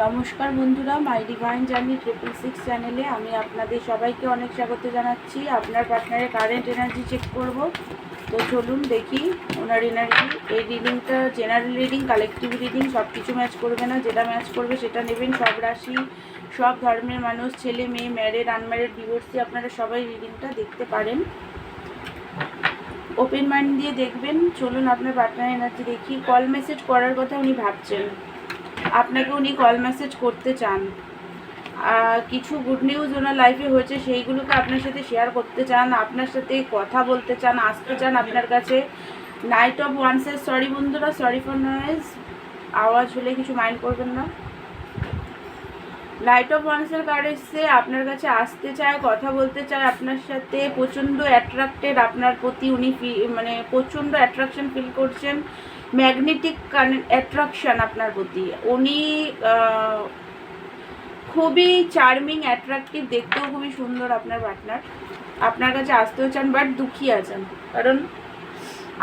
নমস্কার বন্ধুরা my divine journey triple six চ্যানেলে আমি আপনাদের সবাইকে অনেক স্বাগত জানাচ্ছি। আপনার পার্টনারের কারেন্ট এনার্জি চেক করব। তো চলুন দেখি ওনার এনার্জি এই রিডিংটা জেনারেল রিডিং কালেকটিভ রিডিং সব কিছু ম্যাচ করবে না। যেটা ম্যাচ করবে সেটা নেবেন। সব রাশি, সব ধর্মের মানুষ, ছেলে, মেয়ে ম্যারেড আনম্যারেড ডিভোর্সি আপনারা সবাই রিডিংটা দেখতে পারেন। ওপেন মাইন্ড দিয়ে দেখবেন। চলুন আপনার পার্টনার এনার্জি দেখি। কল মেসেজ করার কথা উনি ভাবছেন। আপনাকে উনি কল মেসেজ করতে চান। কিছু গুড নিউজ ওনার লাইফে হয়েছে, সেইগুলোকে আপনার সাথে শেয়ার করতে চান, আপনার সাথে কথা বলতে চান, আসতে চান আপনার কাছে। নাইট অফ ওয়ান্সের সরি বন্ধুরা সরি ফর নয়েজ আওয়াজ হলে কিছু মাইন্ড করবেন না। লাইট অফ ওয়ান্সের কার্ড এসছে, আপনার কাছে আসতে চায়, কথা বলতে চায়, আপনার সাথে প্রচণ্ড অ্যাট্রাক্টেড আপনার প্রতি উনি মানে প্রচণ্ড অ্যাট্রাকশন ফিল করছেন। ম্যাগনেটিক অ্যাট্রাকশন আপনার প্রতি। উনি খুবই চার্মিং অ্যাট্রাকটিভ দেখতেও খুবই সুন্দর আপনার পার্টনার আপনার কাছে আসতেও চান বাট দুঃখী আছেন। কারণ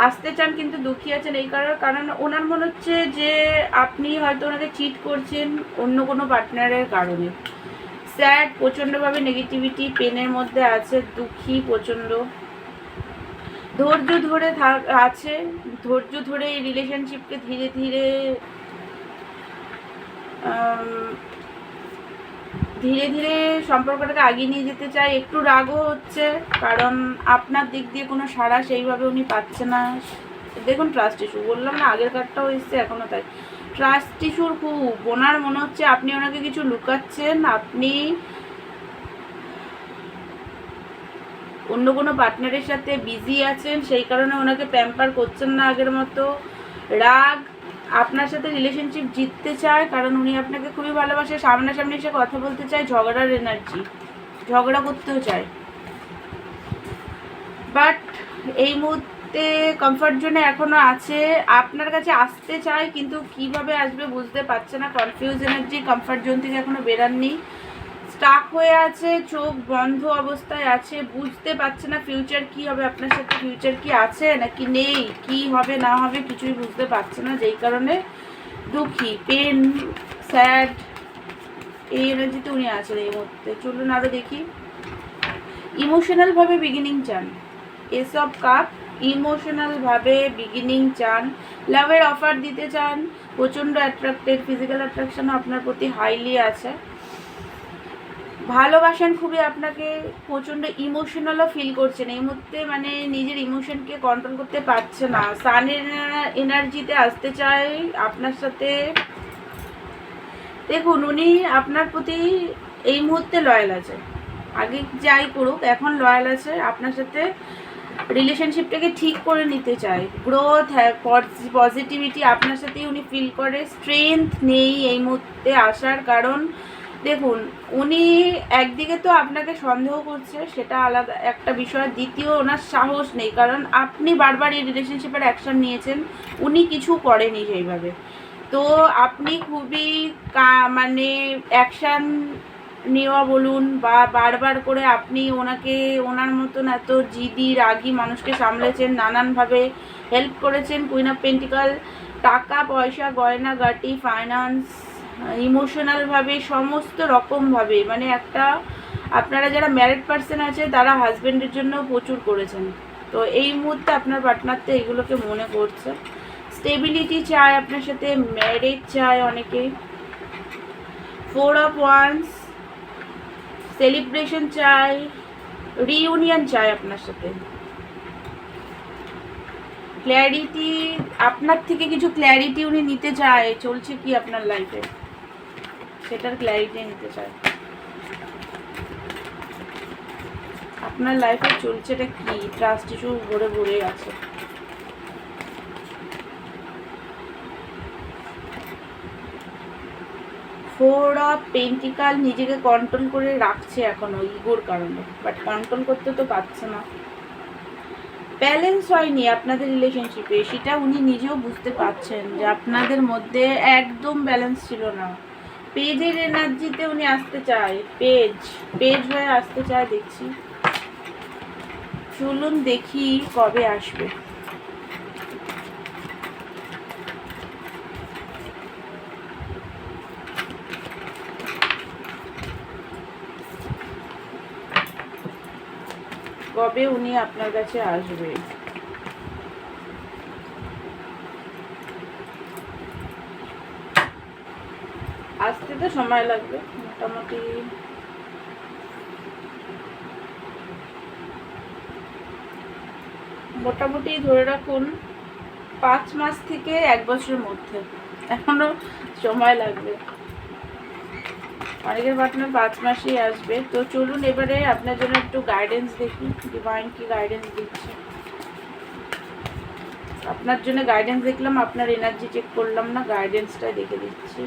আসতে চান কিন্তু দুঃখী আছেন এই কারণ কারণ ওনার মনে হচ্ছে যে আপনি হয়তো ওনাকে চিট করছেন অন্য কোনো পার্টনারের কারণে। স্যাড প্রচণ্ডভাবে নেগেটিভিটি পেনের মধ্যে আছে, দুঃখী, প্রচণ্ড। ধৈর্য ধরে আছে, ধৈর্য ধরে এই রিলেশনশিপকে ধীরে ধীরে ধীরে ধীরে সম্পর্কটাকে আগিয়ে নিয়ে যেতে চাই। একটু রাগও হচ্ছে, কারণ আপনার দিক দিয়ে কোনো সাড়া সেইভাবে উনি পাচ্ছে না। দেখুন ট্রাস্ট ইস্যু বললাম না, আগের কার্ডটাও এসছে এখনও তাই। ট্রাস্ট ইস্যুর খুব, ওনার মনে হচ্ছে আপনি ওনাকে কিছু লুকাচ্ছেন, আপনি অন্য কোনো পার্টনারের সাথে বিজি আছেন, সেই কারণে ওনাকে প্যাম্পার করছেন না আগের মতো। রাগ আপনার সাথে রিলেশনশিপ জিততে চায়, কারণ উনি আপনাকে খুবই ভালোবাসে, সামনাসামনি এসে কথা বলতে চায়, ঝগড়ার এনার্জি ঝগড়া করতেও চায়। বাট এই মুহূর্তে কমফর্ট জোনে এখনও আছে। আপনার কাছে আসতে চায়, কিন্তু কীভাবে আসবে বুঝতে পারছে না। কনফিউজ এনার্জি কমফর্ট জোন থেকে এখনও বেরাননি। স্টাক হয়ে আছে, চোখ বন্ধ অবস্থায় আছে, বুঝতে পারছে না ফিউচার কি হবে, আপনার সাথে ফিউচার কি আছে, নাকি নেই, কি হবে, না হবে, কিছুই বুঝতে পারছে না, যেই কারণে দুঃখী পেন স্যাড এই এনার্জিতে উনি আছেন এই মুহূর্তে। চলুন আরও দেখি। ইমোশনালভাবে বিগিনিং চান। এসব কাপ ইমোশনালভাবে বিগিনিং চান। লাভের অফার দিতে চান। প্রচণ্ড অ্যাট্রাক্টেড ফিজিক্যাল অ্যাট্রাকশনও আপনার প্রতি হাইলি আছে। ভালোবাসেন খুবই আপনাকে প্রচণ্ড ইমোশনালও ফিল করছেন। এই মুহূর্তে মানে নিজের ইমোশনকে কন্ট্রোল করতে পারছে না। সানের এনার্জিতে আসতে চায় আপনার সাথে। দেখুন, উনি আপনার প্রতি এই মুহূর্তে লয়াল আছে। আগে যাই করুক, এখন লয়াল আছে। আপনার সাথে রিলেশনশিপটাকে ঠিক করে নিতে চায় গ্রোথ পজিটিভিটি আপনার সাথেই উনি ফিল করে। স্ট্রেংথ নেই এই মুহূর্তে আসার কারণ দেখুন, উনি একদিকে তো আপনাকে সন্দেহ করছে, সেটা আলাদা একটা বিষয়। দ্বিতীয়, ওনার সাহস নেই, কারণ আপনি বারবার এই রিলেশনশিপের অ্যাকশন নিয়েছেন, উনি কিছু করেনি সেইভাবে। তো আপনি খুবই মানে অ্যাকশান নেওয়া বলুন বা বারবার করে আপনি ওনাকে, ওনার মতন এত জিদি, রাগী মানুষকে সামলেছেন, নানানভাবে হেল্প করেছেন কুইন অফ পেন্টিকাল টাকা, পয়সা, গয়না, গাটি ফাইন্যান্স ইমোশনালভাবে সমস্ত রকমভাবে মানে একটা, আপনারা যারা ম্যারিড পার্সন আছে, তারা হাজব্যান্ডের জন্য প্রচুর করেছেন। তো এই মুহূর্তে আপনার পার্টনার তো এগুলোকে মনে করছে। স্টেবিলিটি চায় আপনার সাথে ম্যারেজ চায় অনেকে। ফোর অফ ওয়ান্স সেলিব্রেশন চাই রিইউনিয়ন চাই আপনার সাথে। ক্ল্যারিটি আপনার থেকে কিছু ক্ল্যারিটি উনি নিতে চায়, চলছে কি আপনার লাইফে সেটার ক্ল্যারিটি নিতে চায়। আপনার লাইফে চলছেটা কি? ট্রাস্ট ইস্যু ভরে ভরে আছে। ফোর অফ পেন্টিকাল নিজেকে কন্ট্রোল করে রাখছে এখনও ইগোর কারণে। বাট কন্ট্রোল করতে তো পারছে না। ব্যালেন্স হয়নি আপনাদের রিলেশনশিপে সেটা উনি নিজেও বুঝতে পারছেন যে আপনাদের মধ্যে একদম ব্যালেন্স ছিল না। পেজের এনার্জিতে উনি আসতে চায়। পেজ পেজ হয়ে আসতে চায়, দেখছি। চলুন দেখি কবে আসবে। কবে উনি আপনার কাছে আসবে? আসতে তো সময় লাগবে, মোটামুটি মোটামুটি ধরে রাখুন পাঁচ মাস থেকে এক বছরের মধ্যে। এখনও সময় লাগবে। অনেকের পার্টনার পাঁচ মাসেই আসবে। তো চলুন এবারে আপনার জন্য একটু গাইডেন্স দেখি ডিভাইন কি গাইডেন্স দিচ্ছে। আপনার জন্য গাইডেন্স দেখলাম, আপনার এনার্জি চেক করলাম না গাইডেন্সটা দেখে দিচ্ছি।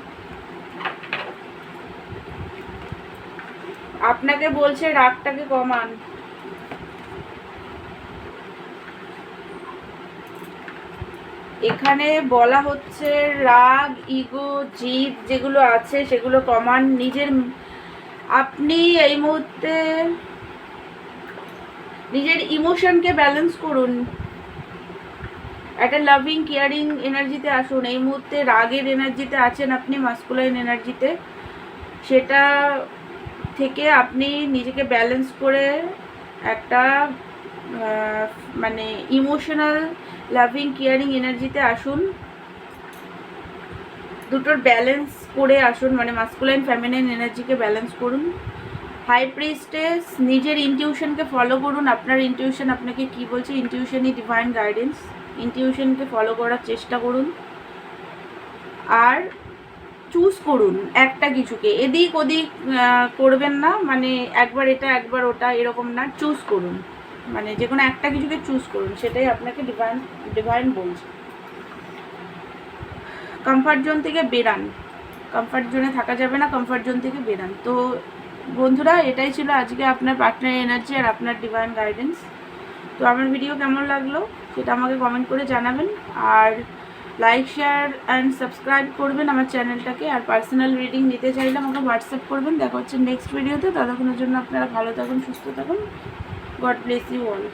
আপনাকে বলছে রাগটাকে কমান। এখানে বলা হচ্ছে রাগ, ইগো, জিদ যেগুলো আছে সেগুলো কমান নিজের আপনি এই মুহূর্তে নিজের ইমোশনকে ব্যালেন্স করুন। একটা লাভিং, কেয়ারিং এনার্জিতে আসুন। এই মুহূর্তে রাগের এনার্জিতে আছেন আপনি, মাস্কুলাইন এনার্জিতে। সেটা থেকে আপনি নিজেকে ব্যালেন্স করে একটা মানে ইমোশনাল লাভিং কেয়ারিং এনার্জিতে আসুন। দুটোর ব্যালেন্স করে আসুন মানে মাস্কুলাইন ফ্যামিনাইন এনার্জিকে ব্যালেন্স করুন। হাই প্রিস্টেস নিজের ইনটিউশনকে ফলো করুন। আপনার ইনটিউশন আপনাকে কি বলছে? ইনটিউশনই ডিভাইন গাইডেন্স ইনটিউশনকে ফলো করার চেষ্টা করুন। আর চুজ করুন একটা কিছুকে। এদিক ওদিক করবেন না মানে একবার এটা, একবার ওটা, এরকম না, চুজ করুন। মানে যে কোনো একটা কিছুকে চুজ করুন, সেটাই আপনাকে ডিভাইন ডিভাইন বলছে। কমফর্ট জোন থেকে বেরান। কমফর্ট জোনে থাকা যাবে না কমফর্ট জোন থেকে বেরান। তো বন্ধুরা, এটাই ছিল আজকে আপনার পার্টনার এনার্জি আর আপনার ডিভাইন গাইডেন্স তো আমার ভিডিও কেমন লাগল, সেটা আমাকে কমেন্ট করে জানাবেন। আর লাইক শেয়ার অ্যান্ড সাবস্ক্রাইব করবেন আমার চ্যানেলটাকে আর পার্সোনাল রিডিং নিতে চাইলে আমাকে হোয়াটসঅ্যাপ করবেন। দেখা হচ্ছে নেক্সট ভিডিওতে ততক্ষণের জন্য আপনারা ভালো থাকুন, সুস্থ থাকুন। God bless you all